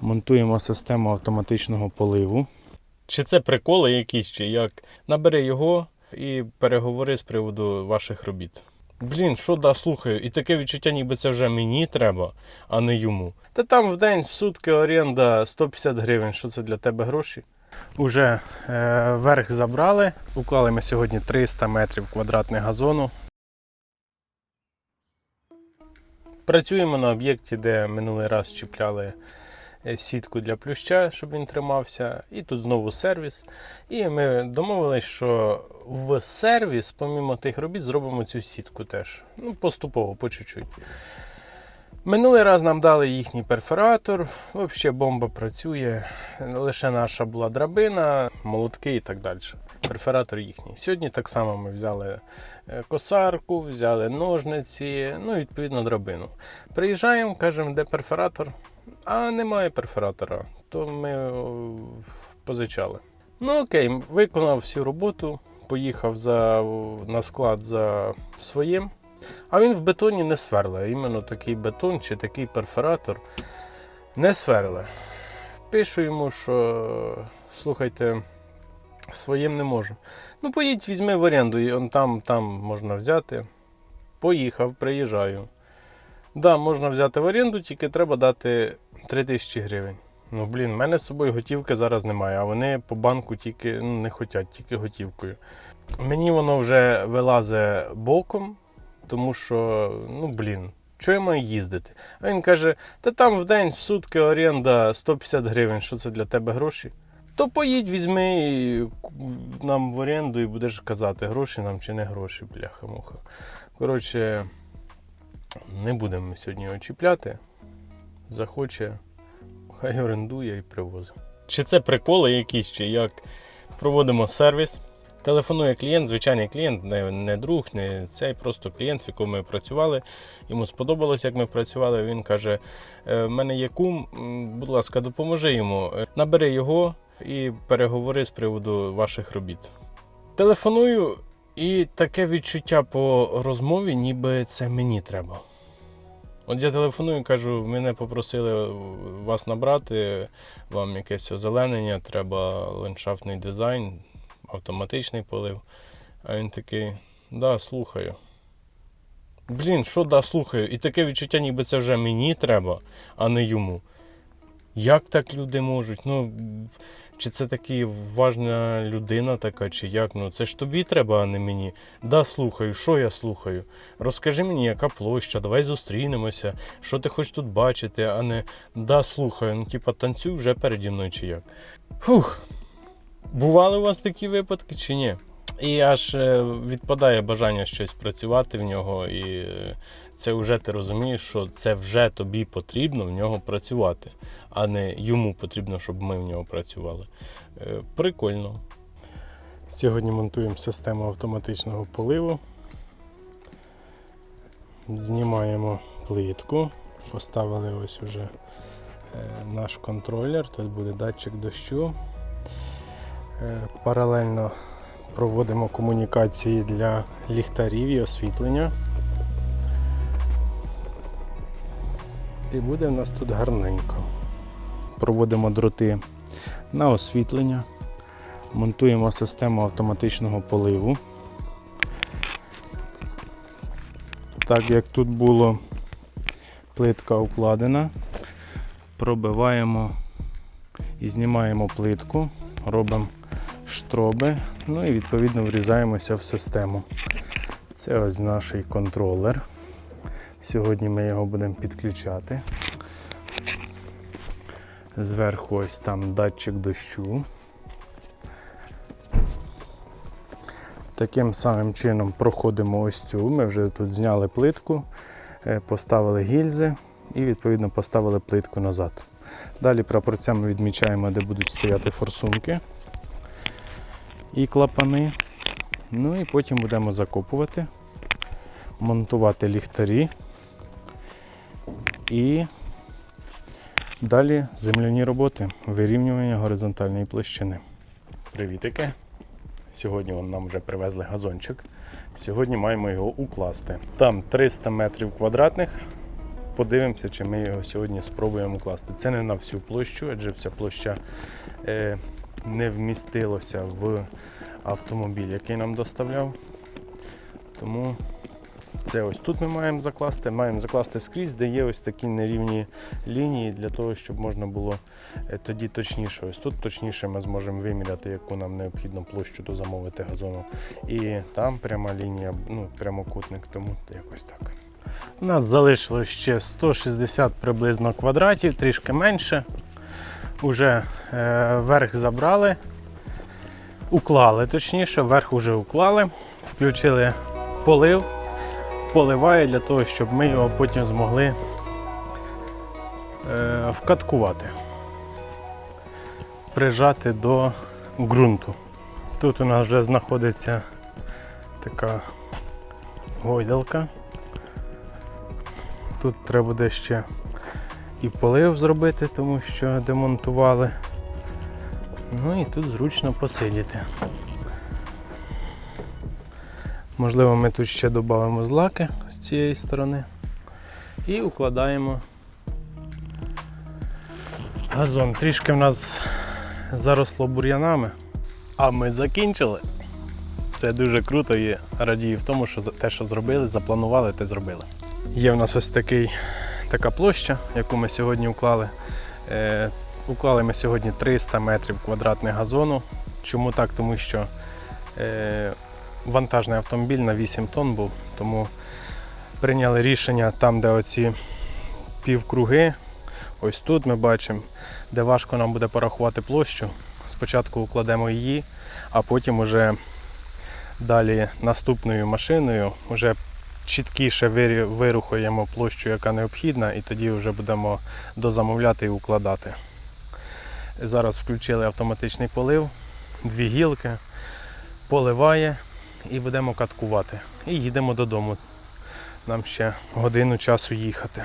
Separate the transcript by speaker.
Speaker 1: Монтуємо систему автоматичного поливу.
Speaker 2: Чи це приколи якісь, чи як? Набери його і переговори з приводу ваших робіт. Блін, що да, слухаю, і таке відчуття, ніби це вже мені треба, а не йому. Та там в день, в сутки оренда 150 гривень. Що це для тебе гроші? Уже е, верх забрали. Уклали ми сьогодні 300 метрів квадратних газону. Працюємо на об'єкті, де минулий раз чіпляли сітку для плюща, щоб він тримався. І тут знову сервіс. І ми домовились, що в сервіс, помімо тих робіт, зробимо цю сітку теж. Ну, поступово, по чуть-чуть. Минулий раз нам дали їхній перфоратор. Взагалі бомба працює. Лише наша була драбина, молотки і так далі. Перфоратор їхній. Сьогодні так само ми взяли е, косарку, взяли ножниці, ну відповідно драбину. Приїжджаємо, кажемо, де перфоратор. А немає перфоратора, то ми о, позичали. Ну окей, виконав всю роботу, поїхав за, на склад за своїм. А він в бетоні не сверле. Іменно такий бетон чи такий перфоратор не сверле. Пишу йому, що слухайте, своїм не можу. Ну, поїдь, візьми в оренду, і он там, там можна взяти. Поїхав, приїжджаю. Да, можна взяти в оренду, тільки треба дати 3 тисячі гривень. Ну, блін, в мене з собою готівки зараз немає, а вони по банку тільки ну, не хочуть, тільки готівкою. Мені воно вже вилазить боком, тому що, ну блін, що я маю їздити? А він каже: та там в день в сутки оренда 150 гривень, що це для тебе гроші? То поїдь, візьми нам в оренду і будеш казати, гроші нам чи не гроші, бляха-муха. Коротше, не будемо ми сьогодні його чіпляти. Захоче, хай орендує і привозить. Чи це приколи якісь, чи як проводимо сервіс? Телефонує клієнт, звичайний клієнт, не, не друг, не цей, просто клієнт, в якому ми працювали. Йому сподобалось, як ми працювали. Він каже: «Е, в мене є кум, будь ласка, допоможи йому. Набери його і переговори з приводу ваших робіт. Телефоную, і таке відчуття по розмові, ніби це мені треба. От я телефоную, кажу, мене попросили вас набрати, вам якесь озеленення, треба ландшафтний дизайн, автоматичний полив. А він такий, да, слухаю. Блін, що да, слухаю? І таке відчуття, ніби це вже мені треба, а не йому. Як так люди можуть? Ну, чи це таки важна людина така, чи як? Ну це ж тобі треба, а не мені. Да, слухаю, що я слухаю? Розкажи мені, яка площа, давай зустрінемося, що ти хочеш тут бачити, а не да, слухаю. Ну, типа, танцюй вже переді мною чи як. Фух. Бували у вас такі випадки чи ні? І аж е, відпадає бажання щось працювати в нього, і це вже ти розумієш, що це вже тобі потрібно в нього працювати, а не йому потрібно, щоб ми в нього працювали. Е, Прикольно. Сьогодні монтуємо систему автоматичного поливу. Знімаємо плитку. Поставили ось уже е, наш контролер. Тут буде датчик дощу. Паралельно проводимо комунікації для ліхтарів і освітлення. І буде в нас тут гарненько. Проводимо дроти на освітлення, монтуємо систему автоматичного поливу. Так як тут було плитка укладена, пробиваємо і знімаємо плитку, робимо штроби, ну і відповідно врізаємося в систему. Це ось наш контролер. Сьогодні ми його будемо підключати. Зверху ось там датчик дощу. Таким самим чином проходимо ось цю. Ми вже тут зняли плитку, е, поставили гільзи і відповідно поставили плитку назад. Далі прапорцями відмічаємо, де будуть стояти форсунки і клапани. Ну і потім будемо закопувати, монтувати ліхтарі і далі земляні роботи, вирівнювання горизонтальної площини. Привітики! Сьогодні нам вже привезли газончик. Сьогодні маємо його укласти. Там 300 метрів квадратних подивимося, чи ми його сьогодні спробуємо укласти. Це не на всю площу, адже вся площа е, не вмістилося в автомобіль, який нам доставляв. Тому це ось тут ми маємо закласти. Маємо закласти скрізь, де є ось такі нерівні лінії для того, щоб можна було е, тоді точніше. Ось тут точніше ми зможемо виміряти, яку нам необхідно площу до замовити газону. І там пряма лінія, ну прямокутник, тому якось так. У нас залишилось ще 160 приблизно квадратів, трішки менше. Уже е, верх забрали, уклали точніше, верх уже уклали, включили полив, поливає для того, щоб ми його потім змогли е, вкаткувати, прижати до ґрунту. Тут у нас вже знаходиться така гойдалка. Тут треба буде ще і полив зробити, тому що демонтували. Ну і тут зручно посидіти. Можливо, ми тут ще додамо злаки з цієї сторони і укладаємо газон. Трішки в нас заросло бур'янами, а ми закінчили. Це дуже круто і радію в тому, що те, що зробили, запланували, те зробили. Є в нас ось такий, така площа, яку ми сьогодні уклали. Е, уклали ми сьогодні 300 метрів квадратних газону. Чому так? Тому що е, вантажний автомобіль на 8 тонн був, тому прийняли рішення там, де оці півкруги, ось тут ми бачимо, де важко нам буде порахувати площу. Спочатку укладемо її, а потім уже далі наступною машиною вже чіткіше вирухуємо площу, яка необхідна, і тоді вже будемо дозамовляти і укладати. Зараз включили автоматичний полив, дві гілки, поливає і будемо каткувати. І їдемо додому. Нам ще годину часу їхати.